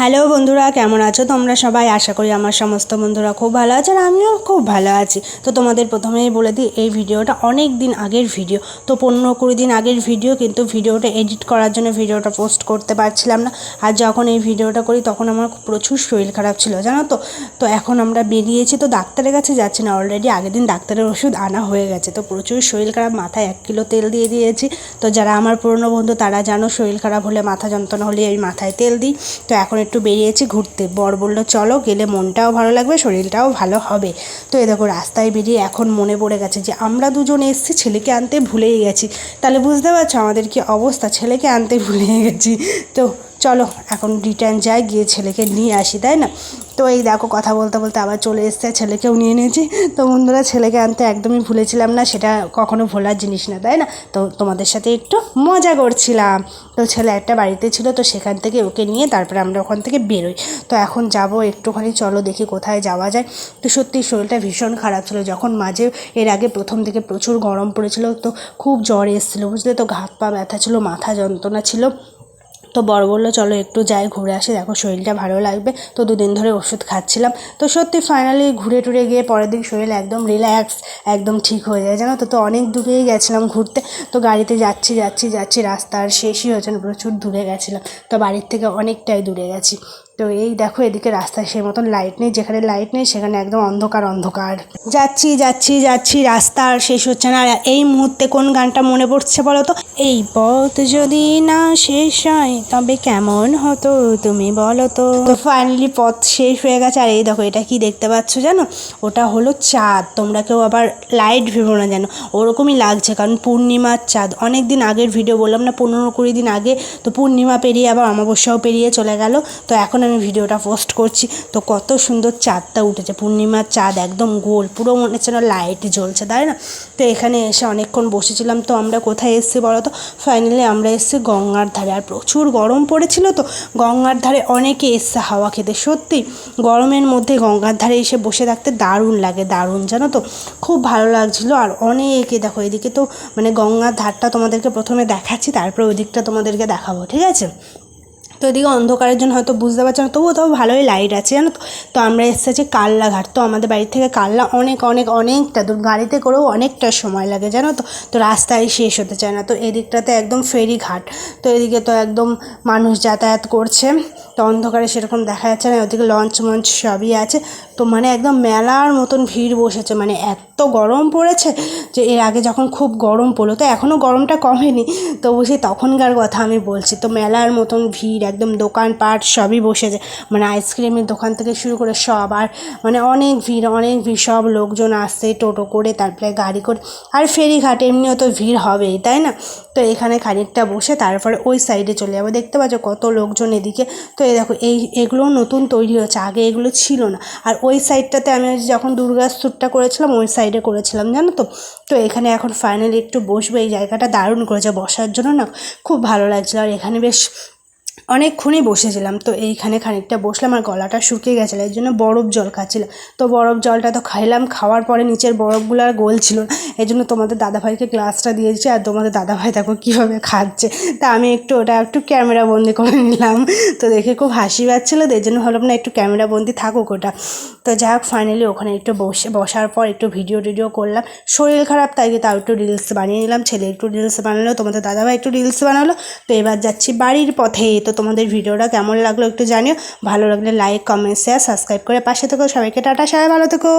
Hello বন্ধুরা, কেমন আছো? তোমরা সবাই আশা করি আমার সমস্ত বন্ধুরা খুব ভালো আছে আর আমিও খুব ভালো আছি। তো তোমাদের প্রথমেই বলে দিই, এই ভিডিওটা অনেক দিন আগের ভিডিও। তো পনেরো কুড়ি দিন আগের ভিডিও, কিন্তু ভিডিওটা এডিট করার জন্য ভিডিওটা পোস্ট করতে পারছিলাম না। আর যখন এই ভিডিওটা করি, তখন আমার প্রচুর শরীর খারাপ ছিল, জানো তো? তো এখন আমরা বেরিয়েছি, তো ডাক্তারের কাছে যাচ্ছি না অলরেডি আগের দিন ডাক্তারের ওষুধ আনা হয়ে গেছে। তো প্রচুর শরীর খারাপ, মাথায় এক কিলো তেল দিয়ে দিয়েছি। তো যারা আমার পুরনো বন্ধু, তারা জানো শরীর খারাপ হলে মাথা যন্ত্রণা হলে আমি মাথায় তেল দিই। তো এখন একটু বেরিয়েছি ঘুরতে। বর বলল, চলো, গেলে মনটাও ভালো লাগবে, শরীরটাও ভালো হবে। তো এ দেখো, রাস্তায় বেরিয়ে এখন মনে পড়ে গেছে যে, আমরা দুজন এসছি, ছেলেকে আনতে ভুলেই গেছি। তাহলে বুঝতে পারছ আমাদের কি অবস্থা? ছেলেকে আনতে ভুলে গেছি। তো চলো, এখন রিটার্ন যাই, গিয়ে ছেলেকে নিয়ে আসি, তাই না? তো এই দেখো কথা বলতে বলতে আবার চলে এসছে, ছেলেকেও নিয়ে নিয়েছি। তো বন্ধুরা, ছেলেকে আনতে একদমই ভুলেছিলাম না, সেটা কখনো ভোলার জিনিস না, তাই না? তো তোমাদের সাথে একটু মজা করছিলাম। তো ছেলে একটা বাড়িতে ছিল, তো সেখান থেকে ওকে নিয়ে তারপরে আমরা ওখান থেকে বেরোই। তো এখন যাব একটুখানি, চলো দেখি কোথায় যাওয়া যায়। তো সত্যি শরীরটা ভীষণ খারাপ ছিল, যখন মাঝে এর আগে প্রথম থেকে প্রচুর গরম পড়েছিল, তো খুব জ্বর এসেছিল, বুঝলে? তো হাত পা ব্যথা ছিল, মাথা যন্ত্রণা ছিল। তো বর বলল, চলো একটু যাই, ঘুরে আসি। দেখো শরীরটা ভালো লাগবে। তো দুদিন ধরে ওষুধ খাচ্ছিলাম। তো সত্যি ফাইনালি ঘুরে টুরে গিয়ে পরের দিন শরীর একদম রিল্যাক্স একদম ঠিক হয়ে যায়। জানো তো তো অনেক দূরেই গেছিলাম ঘুরতে। তো গাড়িতে যাচ্ছি যাচ্ছি যাচ্ছি, রাস্তার শেষই হয়েছে প্রচুর দূরে গেছিলাম। তো বাড়ির থেকে অনেকটাই দূরে গেছি। তো এই দেখো এদিকে রাস্তায় সেই মতন লাইট নেই, যেখানে লাইট নেই সেখানে একদম অন্ধকার অন্ধকার। যাচ্ছি যাচ্ছি যাচ্ছি, রাস্তা আর শেষ হচ্ছে না। এই মুহূর্তে কোন গানটা মনে পড়ছে বলো তো? এই পথ যদি না শেষ হয়, তবে কেমন হতো তুমি বলো তো? তো ফাইনালি পথ শেষ হয়ে গেছে। আর এই দেখো, এটা কি দেখতে পাচ্ছ জানো? ওটা হলো চাঁদ। তোমরা কেউ আবার লাইট ভেবো না জানো ওরকমই লাগছে, কারণ পূর্ণিমার চাঁদ। অনেক দিন আগের ভিডিও বললাম না, পনেরো কুড়ি দিন আগে তো পূর্ণিমা পেরিয়ে আবার অমাবস্যাও পেরিয়ে চলে গেল। তো এখন আমি ভিডিওটা পোস্ট করছি, তো কত সুন্দর চাঁদটা উঠেছে। পূর্ণিমার চাঁদ একদম গোল, পুরো মনে হচ্ছে না লাইট জ্বলছে, তাই না? তো এখানে এসে অনেকক্ষণ বসেছিলাম, তো আমরা কোথায় এসেছি বলো তো? ফাইনালি আমরা এসেছি গঙ্গার ধারে, আর প্রচুর গরম পড়েছিল তো, গঙ্গার ধারে অনেকে এসছে হাওয়া খেতে, সত্যি। গরমের মধ্যে গঙ্গার ধারে এসে বসে থাকতে দারুণ লাগে, দারুণ, জানো তো? খুব ভালো লাগছিল, আর অনেকে দেখো এদিকে তো মানে গঙ্গার ধারটা তোমাদেরকে প্রথমে দেখাচ্ছি, তারপরে ওই দিকটা তোমাদেরকে দেখাবো, ঠিক আছে? তো এদিকে অন্ধকারের জন্য হয়তো বুঝতে পারছে না, তবুও তবু ভালোই লাইট আছে, জানো তো? তো আমরা এসেছি কাল্লাঘাট তো আমাদের বাড়ির থেকে কাল্লা অনেক অনেক, অনেকটা দূর। গাড়িতে করেও অনেকটা সময় লাগে, জানো তো? তো রাস্তায় শেষ হতে চায় না। তো এদিকটাতে একদম ফেরি ঘাট তো এদিকে তো একদম মানুষ যাতায়াত করছে। তো অন্ধকারে সেরকম দেখা যাচ্ছে না। ওদিকে লঞ্চ মঞ্চ সবই আছে। তো মানে একদম মেলার মতন ভিড় বসেছে মানে এত গরম পড়েছে যে এর আগে যখন খুব গরম পড়ল, তো এখনও গরমটা কমেনি। তো বুঝি তখনকার কথা আমি বলছি, তো মেলার মতন ভিড়, একদম দোকানপাট সবই বসেছে। মানে আইসক্রিমের দোকান থেকে শুরু করে সব, আর মানে অনেক ভিড় অনেক ভিড়, সব লোকজন আসছে, টোটো করে, তারপরে গাড়ি করে, আর ফেরিঘাট এমনিও তো ভিড় হবেই, তাই না? তো এখানে খানিকটা বসে তারপরে ওই সাইডে চলে যাব। দেখতে পাচ্ছ কত লোকজন এদিকে। তো এই দেখো, এই এগুলো নতুন তৈরি হচ্ছে আগে এগুলো ছিল না। আর ওই সাইডটাতে আমি যখন দুর্গার শ্যুটটা করেছিলাম, ওই সাইডে করেছিলাম, জানো তো? তো এখানে এখন ফাইনালি একটু বসবো, এই জায়গাটা দারুণ করেছে বসার জন্য না, খুব ভালো লাগছিল। আর এখানে বেশ অনেকক্ষণই বসেছিলাম। তো এইখানে খানিকটা বসলাম আর গলাটা শুকিয়ে গেছিল, এর জন্য বরফ জল খাচ্ছিলাম তো বরফ জলটা তো খাইলাম, খাওয়ার পরে নিচের বরফগুলো আর গলছিল না। এই জন্য তোমাদের দাদাভাইকে গ্লাসটা দিয়েছি আর তোমাদের দাদাভাই দেখো কীভাবে খাচ্ছে। তা আমি একটু ওটা একটু ক্যামেরা বন্দি করে নিলাম। তো দেখে খুব হাসি পাচ্ছিলো তো এই জন্য ভাবলাম না একটু ক্যামেরা বন্দি থাকুক ওটা। তো যাই হোক ফাইনালি ওখানে একটু বসে, বসার পর একটু ভিডিও টিডিও করলাম। শরীর খারাপ তাই তাও একটু রিলস বানিয়ে নিলাম। ছেলে একটু রিলস বানালো, তোমাদের দাদাভাই একটু রিলস বানালো। তো এবার যাচ্ছি বাড়ির পথে। তো তোমাদের ভিডিওটা কেমন লাগল একটু জানিও। ভালো লাগলে লাইক কমেন্ট শেয়ার সাবস্ক্রাইব করে পাশে থেকো সবাইকে টাটা, সবাই ভালো থেকো।